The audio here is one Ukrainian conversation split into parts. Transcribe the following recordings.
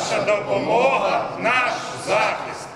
Ваша допомога наш захист.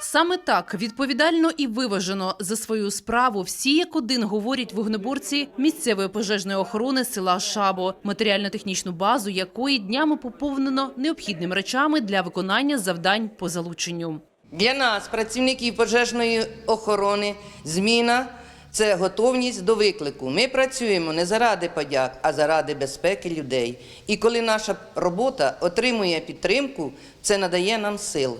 Саме так відповідально і виважено за свою справу всі як один говорять вогнеборці місцевої пожежної охорони села Шабо, матеріально-технічну базу якої днями поповнено необхідними речами для виконання завдань по залученню. Для нас, працівників пожежної охорони, зміна це готовність до виклику. Ми працюємо не заради подяк, а заради безпеки людей. І коли наша робота отримує підтримку, це надає нам сил.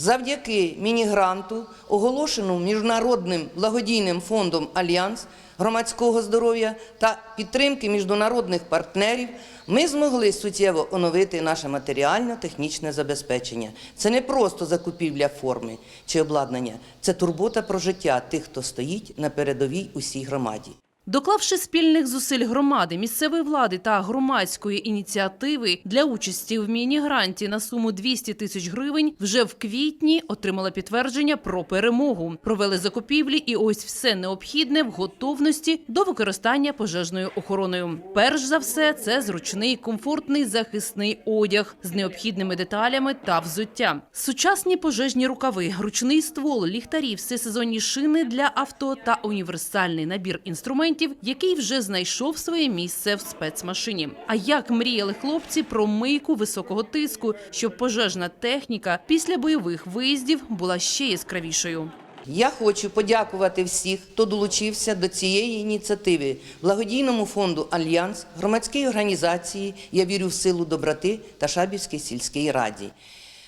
Завдяки міні-гранту, оголошеному міжнародним благодійним фондом Альянс громадського здоров'я та підтримки міжнародних партнерів, ми змогли суттєво оновити наше матеріально-технічне забезпечення. Це не просто закупівля форми чи обладнання, це турбота про життя тих, хто стоїть на передовій усій громаді. Доклавши спільних зусиль громади, місцевої влади та громадської ініціативи для участі в міні-гранті на суму 200 тисяч гривень, вже в квітні отримала підтвердження про перемогу. Провели закупівлі, і ось все необхідне в готовності до використання пожежною охороною. Перш за все, це зручний, комфортний захисний одяг з необхідними деталями та взуття. Сучасні пожежні рукави, ручний ствол, ліхтарі, всесезонні шини для авто та універсальний набір інструментів, який вже знайшов своє місце в спецмашині. А як мріяли хлопці про мийку високого тиску, щоб пожежна техніка після бойових виїздів була ще яскравішою. Я хочу подякувати всіх, хто долучився до цієї ініціативи, благодійному фонду Альянс, громадській організації Я вірю в силу доброти та Шабівській сільській раді.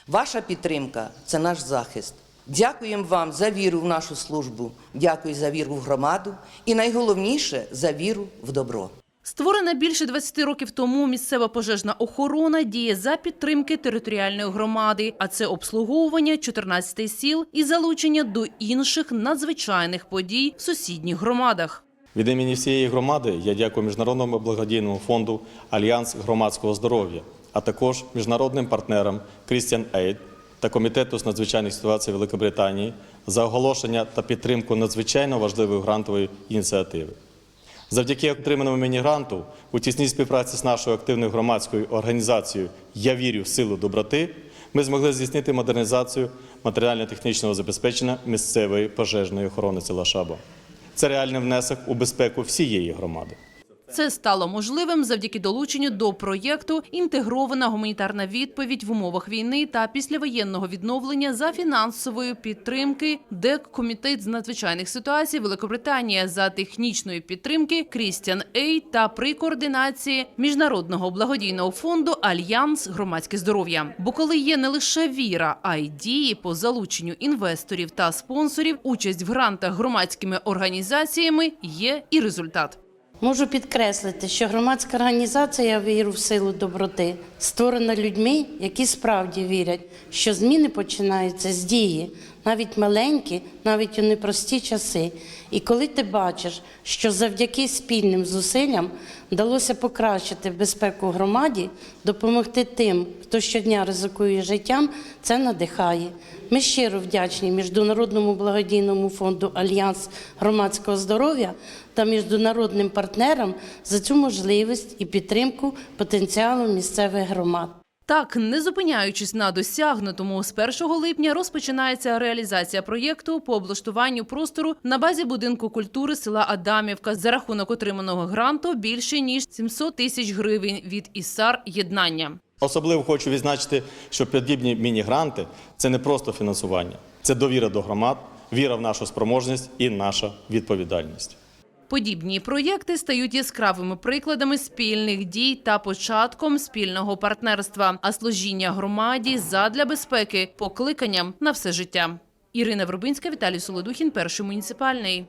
Ваша підтримка це наш захист. Дякуємо вам за віру в нашу службу, дякую за віру в громаду і найголовніше за віру в добро. Створена більше 20 років тому місцева пожежна охорона діє за підтримки територіальної громади, а це обслуговування 14 сіл і залучення до інших надзвичайних подій в сусідніх громадах. Від імені всієї громади я дякую Міжнародному благодійному фонду Альянс громадського здоров'я, а також міжнародним партнерам Christian Aid та Комітету з надзвичайних ситуацій Великобританії за оголошення та підтримку надзвичайно важливої грантової ініціативи. Завдяки отриманому мені гранту у тісній співпраці з нашою активною громадською організацією Я вірю в силу доброти ми змогли здійснити модернізацію матеріально-технічного забезпечення місцевої пожежної охорони села Шаба. Це реальний внесок у безпеку всієї громади. Це стало можливим завдяки долученню до проєкту інтегрована гуманітарна відповідь в умовах війни та післявоєнного відновлення за фінансової підтримки ДЕК Комітет з надзвичайних ситуацій Великобританія за технічної підтримки Christian Aid та при координації міжнародного благодійного фонду Альянс громадське здоров'я. Бо коли є не лише віра, а й дії по залученню інвесторів та спонсорів, участь в грантах громадськими організаціями є і результат. Можу підкреслити, що громадська організація віру в силу доброти створена людьми, які справді вірять, що зміни починаються з дії, навіть маленькі, навіть у непрості часи. І коли ти бачиш, що завдяки спільним зусиллям вдалося покращити безпеку громаді, допомогти тим, хто щодня ризикує життям, це надихає. Ми щиро вдячні Міжнародному благодійному фонду Альянс громадського здоров'я та міжнародним партнерам за цю можливість і підтримку потенціалу місцевих громад. Так, не зупиняючись на досягнутому, з 1 липня розпочинається реалізація проєкту по облаштуванню простору на базі будинку культури села Адамівка за рахунок отриманого гранту більше ніж 700 тисяч гривень від ІСАР єднання. Особливо хочу відзначити, що подібні міні-гранти це не просто фінансування, це довіра до громад, віра в нашу спроможність і наша відповідальність. Подібні проєкти стають яскравими прикладами спільних дій та початком спільного партнерства, а служіння громаді задля безпеки покликанням на все життя. Ірина Вербинська, Віталій Солодухін, перший муніципальний.